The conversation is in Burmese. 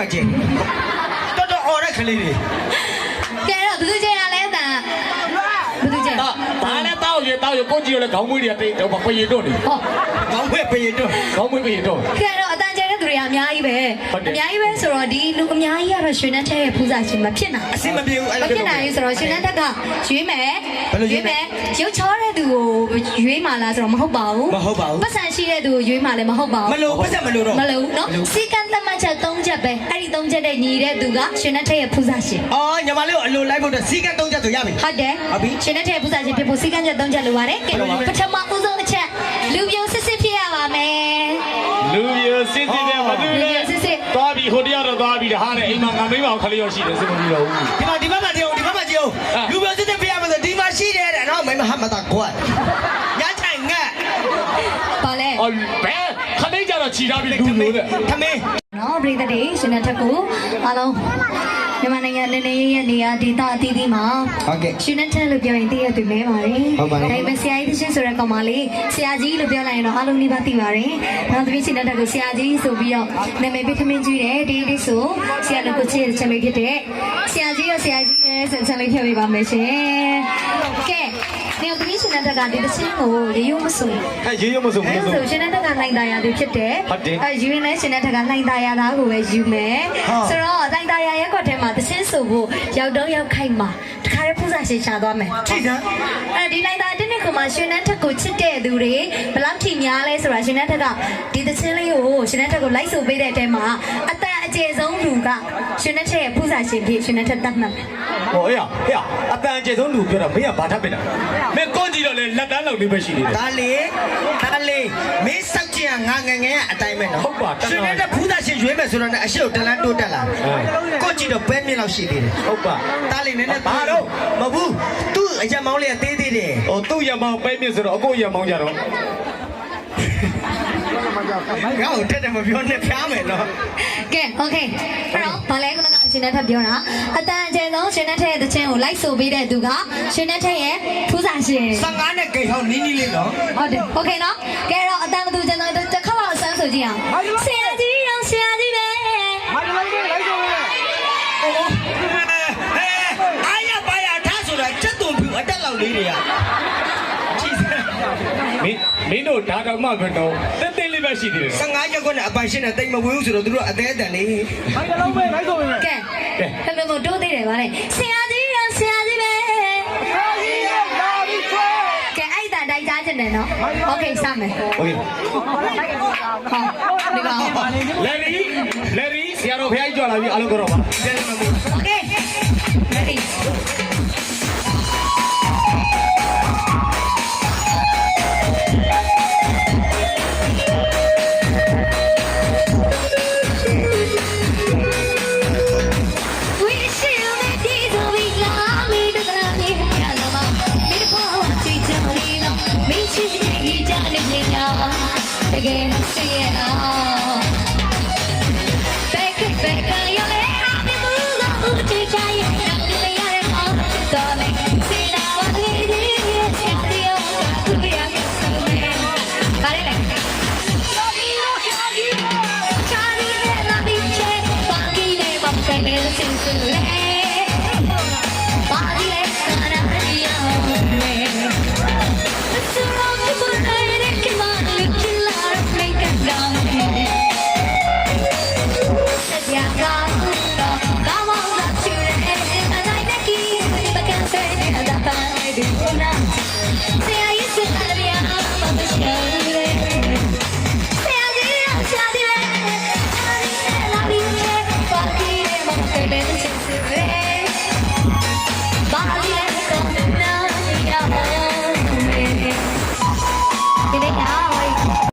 မှာကျင်းတော်တော်အော်တဲ့ကလေးတွေကဲတော့ဘယ်သူကျင်ရလဲအတန်ဘယ်သူကျင်ဒါဒါလည်းတောက်ရတောက်ရကိုကြည့်ရလဲခေါင်းမွေးတွေတိတ်တော့ပရေတော့နေဟောကောင်းဝဲပေတော့ခေါင်းမွေးပရေတော့ကဲတော့အတန်ကျင်တဲ့ သူတွေကအများကြီးပဲဟုတ်တယ်အများကြီးပဲဆိုတော့ဒီလူအများကြီးကတော့ရွှေနဲ့ထက်ရဲ့ဖူးစာရှင်မဖြစ်နိုင်အစင်မပြေဘူးအဲ့မလိုဖြစ်နိုင်ဘူးဆိုတော့ရွှေနဲ့ထက်ကရွေးမယ်ဘယ်လိုရွေးမလဲရုပ်ချောတဲ့သူကိုရွေးမှလားဆိုတော့မဟုတ်ပါဘူးမဟုတ်ပါဘူးပတ်စံရှိတဲ့သူကိုရွေးမှလည်းမဟုတ်ပါမဘူးလို့ပတ်သက်မလို့တော့မလို့နော်စီကံသတ်မှတ်ချက်၃ချက်ပဲအဲ့ဒီ၃ချက်နဲ့ညီတဲ့သူကရွှေနဲ့ထက်ရဲ့ဖူးစာရှင်အော်ညီမလေးကိုအလိုလိုက်ဖို့တော့စီကံသုံးချက်ဆိုရပြီဟုတ်တယ်ဟုတ်ပြီရှင်နဲ့ထည့်ပူဇာခြင်းဖြစ်ဖို့စီကံချက်၃ချက်လိုပါတယ်ကဲဟုတ်ပါပြီပထမဦးဆုံးအချက်လူပြုံစစ်စစ်ဖြစ်ရပါမယ် ဟိုတရားတော့သွားပြီးဟာတဲ့အိမ်မှာငါမိမအောင်ခလေးရောရှိတယ်စင်မပြီးတော့ဘူးဒီမှာဒီဘက်မှာကြည့်အောင်ဒီဘက်မှာကြည့်အောင်လူပြောစစ်စစ်ပြရမယ်ဆိုဒီမှာရှိတယ်တဲ့နော်မင်းမဟာမတာကွာညထိုင်ငက် ပါလဲ အော်ဘယ်ခလေးကြတော့ ခြိထားပြီးလူလို့တဲ့ခမင်းနော်ပရိသတ်တွေရှင်နဲ့ထက်ကိုအားလုံးမြန်မာနိုင်ငံနေနေရဲ့နေရာဒေသအသီးသီးမှာဟုတ်ကဲ့ရှင်နဲ့ထက်လို့ပြောရင်သိရသူမဲပါတယ်ဟုတ်ပါတယ်ဒါပေမဲ့ဆရာကြီးသရှင်ဆိုတဲ့ကောင်မလေးဆရာကြီးလို့ပြောလိုက်ရင်တော့အားလုံးဒီပါသိပါတယ်နောက်သမီးရှင်နဲ့ထက်ကိုဆရာကြီးဆိုပြီးတော့နာမည်ပေးထမင်းကြီးတယ်ဒီဒီဆိုဆရာတို့ကိုချစ်တဲ့ချက်လေးဖြစ်တဲ့ဆရာကြီးရောဆရာကြီးရဲ့ဆန်ဆန်လေးဖြတ်ပေးပါမယ်ရှင်ကဲ ဒီသမီးရှင်နဲ့ထက်ကဒီသရှင်ကိုရေရုံမစုံအဲရေရုံမစုံမအဲစုံဆိုရှင်နဲ့တက်ကလှိုင်းသားရသူဖြစ်တယ်ဟုတ်တယ်အဲယူရင်လည်းရှင်နဲ့တက်ကလှိုင်းသားရသားကိုပဲယူမယ်ဟုတ်ဆိုတော့လှိုင်းသားရရက်ကွက်ထဲမှာသချင်းဆိုဖို့ရောက်တော့ရောက်ခိုက်မှာတခါရဲပူဇာရှင်ရှာသွားမယ်ကြည့်စမ်းအဲဒီလှိုင်းသားတစ်နှစ်ကမှရှင်နဲ့တက်ကိုချစ်တဲ့သူတွေဘယ်လောက်ထိ များလဲဆိုတာရှင်နဲ့တက်ကဒီသချင်းလေးကိုရှင်နဲ့တက်ကိုလိုက်ဆိုပေးတဲ့အထဲမှာအတန်အကျယ်ဆုံးလူကရှင်နဲ့တက်ရဲ့ပူဇာရှင်ဖြစ်ရှင်နဲ့တက်တတ်မှတ်ဟောအေးဟေးအတန်ကျေဆုံးလူပြောတာမင်းကဘာထပ်ပင်တာမင်းကွန်ကြည့်တော့လေလက်တန်းလောက်လေးပဲရှိနေတယ်ဒါလေဒါလေမင်းစောက်ကြည့်ငါငငယ်အတိုင်းပဲနော်ဟုတ်ပါတန်ရှင်တော်နေတဲ့ဖူးသားရှင်ရွေးမယ်ဆိုတော့လည်းအရှိကိုတလန်းတိုးတက်လာကိုကြည့်တော့ပဲမြင့်လောက်ရှိသေးတယ်ဟုတ်ပါဒါလေနည်းနည်းဘာတော့မဟုတ်ဘူးသူ့အရက်မောင်းလေးကသေးသေးတယ်ဟိုသူ့ရမောင်ပဲမြင့်ဆိုတော့အကိုရမောင်ကြတော့ ငါ့ကိုတက်တယ်မပြောနဲ့ဖျားမယ်နော် ကဲโอเคအဲ့တော့ဗာလဲခုနကရှင်နဲ့ထပ်ပြောတာအတန်အကျယ်ဆုံးရှင်နဲ့ထက်ရဲ့သချင်းကိုလိုက်ဆိုပေးတဲ့သူကရှင်နဲ့ထက်ရဲ့ထူးစာရှင် 15နဲ့ကိတ်ဟောင်းနီးနီးလေးနော် ဟုတ်တယ်โอเคနော်ကဲတော့အတန်မသူကျန်တော့တစ်ခါတော့အစမ်းဆိုကြည့်အောင်ဆရာကြီးရောဆရာကြီးပဲ ဟဲအာရပါရထားဆိုတာစက်သွန်ပြူအတက်လောက်လေးတွေကကြည့်စမ်း မင်းမင်းတို့ဒါတော့မှပဲတော့တင်းတင်းလေးပဲရှိသေးတယ် 15ရက်ကွနဲ့အပိုင်ရှင်နဲ့တိတ်မဝေးဘူးဆိုတော့သူတို့အသေးအတန်လေး ကဲဟဲ့မမတိုးသေးတယ်ဗာလဲဆရာကြီးရောဆရာကြီးပဲကဲအဲ့ဒါတိုင်းကြားချင်တယ်နော်โอเคစမယ် โอเค ဟောဒီကောင် လေရီလေရီဆရာတော်ဖះကြီးကြွလာပြီအားလုံးကတော့ပါ โอเค ready ဝီ again you're. Thank you.